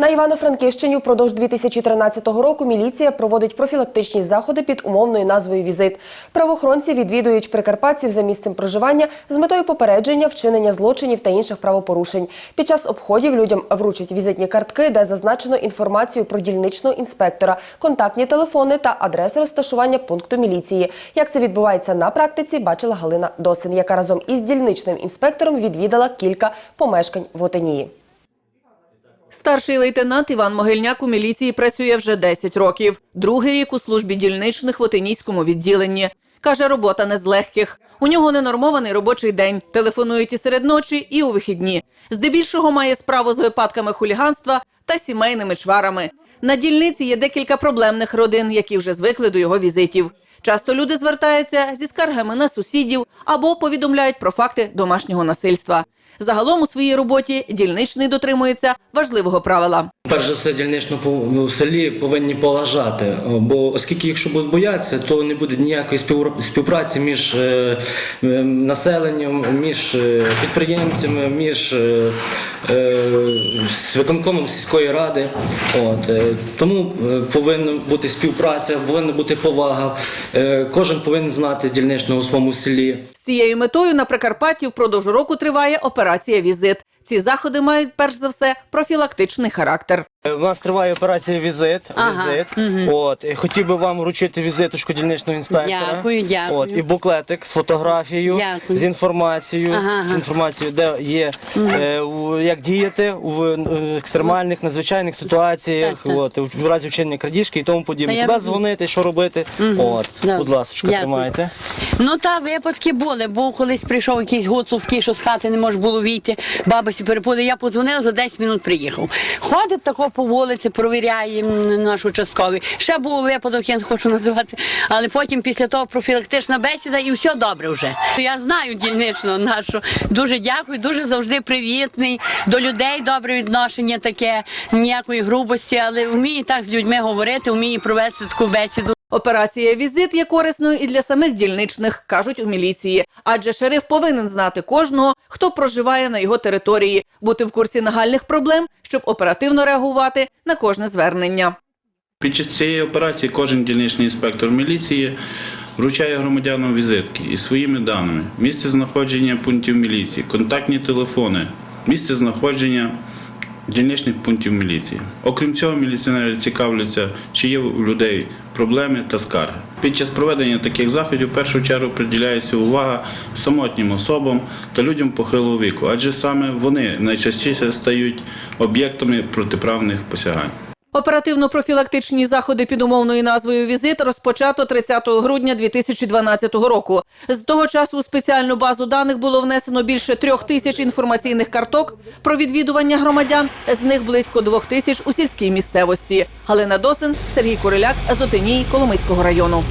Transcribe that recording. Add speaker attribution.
Speaker 1: На Івано-Франківщині впродовж 2013 року міліція проводить профілактичні заходи під умовною назвою Візит. Правоохоронці відвідують прикарпатців за місцем проживання з метою попередження вчинення злочинів та інших правопорушень. Під час обходів людям вручать візитні картки, де зазначено інформацію про дільничного інспектора, контактні телефони та адреси розташування пункту міліції. Як це відбувається на практиці, бачила Галина Досин, яка разом із дільничним інспектором відвідала кілька помешкань в Отинії.
Speaker 2: Старший лейтенант Іван Могильняк у міліції працює вже 10 років. Другий рік у службі дільничних в Отинійському відділенні. Каже, робота не з легких. У нього ненормований робочий день. Телефонують і серед ночі, і у вихідні. Здебільшого має справу з випадками хуліганства та сімейними чварами. На дільниці є декілька проблемних родин, які вже звикли до його візитів. Часто люди звертаються зі скаргами на сусідів або повідомляють про факти домашнього насильства. Загалом у своїй роботі дільничний дотримується важливого правила.
Speaker 3: Перш за все, дільнично по- в селі повинні поважати, бо оскільки якщо будуть боятися, то не буде ніякої співпраці між е, населенням, між е, підприємцями, між е, виконкомом сільської ради. От, е, тому е, повинна бути співпраця, повинна бути повага. Е, Кожен повинен знати дільничного у своєму селі.
Speaker 2: З цією метою на Прикарпатті впродовж року триває операція Візит. Ці заходи мають перш за все профілактичний характер.
Speaker 3: Е, У нас триває операція візит.
Speaker 4: Ага,
Speaker 3: візит. От і хотів би вам вручити візиточку дільничного інспектора.
Speaker 4: Дякую, дякую.
Speaker 3: От і буклетик з фотографією,
Speaker 4: Дякую.
Speaker 3: з інформацією,
Speaker 4: Ага, ага.
Speaker 3: інформацією, де є е, у- як діяти у е, екстремальних надзвичайних ситуаціях,
Speaker 4: Так, так.
Speaker 3: от в разі вчинення крадіжки і тому подібне.
Speaker 4: Та я
Speaker 3: Куди
Speaker 4: розумію.
Speaker 3: дзвонити, що робити? От,
Speaker 4: Да.
Speaker 3: будь ласка,
Speaker 4: Дякую.
Speaker 3: тримайте.
Speaker 4: Ну та випадки були, бо колись прийшов якийсь гуцул такий, що з хати не може було вийти, бабусі перепули. Я подзвонила, за 10 минут приїхав. Ходить тако по вулиці, провіряє м, наш участковий. Ще був випадок, я не хочу називати, але потім після того профілактична бесіда і все добре вже. Я знаю дільничного нашу. Дуже дякую, дуже завжди привітний. До людей добре відношення таке, ніякої грубості, але вміє так з людьми говорити, вміє провести таку бесіду.
Speaker 2: Операція Візит є корисною і для самих дільничних, кажуть у міліції. Адже шериф повинен знати кожного, хто проживає на його території, бути в курсі нагальних проблем, щоб оперативно реагувати на кожне звернення.
Speaker 5: Під час цієї операції кожен дільничний інспектор міліції вручає громадянам візитки із своїми даними, місце знаходження пунктів міліції, контактні телефони, місце знаходження дільничних пунктів міліції. Окрім цього, міліціонери цікавляться, чи є у людей проблеми та скарги. Під час проведення таких заходів в першу чергу приділяється увага самотнім особам та людям похилого віку, адже саме вони найчастіше стають об'єктами протиправних посягань.
Speaker 2: Оперативно-профілактичні заходи під умовною назвою Візит розпочато 30 грудня 2012 року. З того часу у спеціальну базу даних було внесено більше трьох тисяч інформаційних карток про відвідування громадян. З них близько двох тисяч у сільській місцевості. Галина Досин, Сергій Куриляк з Отинії Коломийського району.